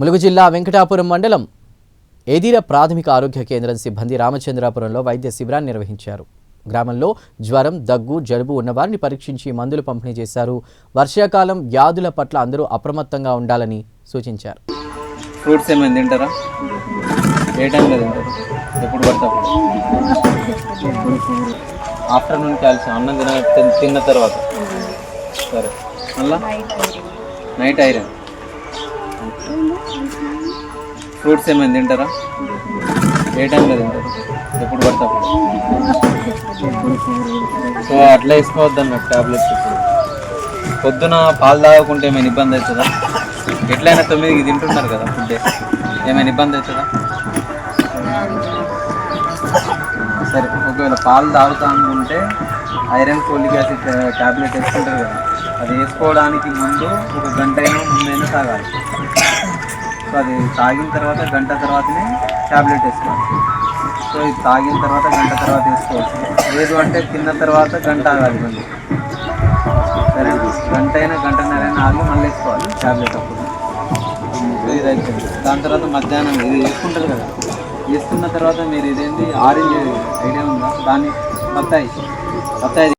ములుగు జిల్లా వెంకటాపురం మండలం ఏదీర ప్రాథమిక ఆరోగ్య కేంద్రం సిబ్బంది రామచంద్రాపురంలో వైద్య శిబిరాన్ని నిర్వహించారు. గ్రామంలో జ్వరం దగ్గు జలుబు ఉన్నవారిని పరీక్షించి మందులు పంపిణీ చేశారు. వర్షాకాలం వ్యాధుల పట్ల అందరూ అప్రమత్తంగా ఉండాలని సూచించారు. ఫ్రూట్స్ ఏమైనా తింటారా? ఏ టైంలో తింటారు? ఎప్పుడు ఆఫ్టర్నూన్ కాల్షియం అన్నం తిన తిన్- తిన్న తర్వాత. సరే. మళ్ళా? Night iron. ఫ్రూట్స్ ఏమైనా తింటారా? ఏ టైంలో తింటారు? ఎప్పుడు పడితే సో అట్లా వేసుకోవద్దు అన్నట్టు టాబ్లెట్స్. ఇప్పుడు పొద్దున పాలు తాగకుంటే ఏమైనా ఇబ్బంది అవుతుందా? ఎట్లయినా తొమ్మిదికి తింటున్నారు కదా ఫుడ్. ఏమైనా ఇబ్బంది అవుతుందా? సరే ఒకవేళ పాలు తాగుతా అనుకుంటే ఐరన్ ఫోలిక్ యాసిడ్ ట్యాబ్లెట్ వేసుకుంటారు కదా. అది వేసుకోవడానికి ముందు ఒక గంట అయినా ముందైనా తాగాలి. సో అది తాగిన తర్వాత గంట తర్వాతనే ట్యాబ్లెట్ వేసుకోవాలి. సో ఇది తాగిన తర్వాత గంట తర్వాత వేసుకోవచ్చు. లేదు అంటే తిన్న తర్వాత గంట ఆగాలి మళ్ళీ. సరే గంట అయినా గంటన్నరైనా ఆగి మళ్ళీ వేసుకోవాలి ట్యాబ్లెట్ అప్పుడు. సో ఇది అయిపోయింది దాని తర్వాత మధ్యాహ్నం ఇది వేసుకుంటారు కదా. వేసుకున్న తర్వాత మీరు ఇదేంటి ఆరెంజ్ ఐడియా ఉందా? దాన్ని బత్తాయి బత్తాయి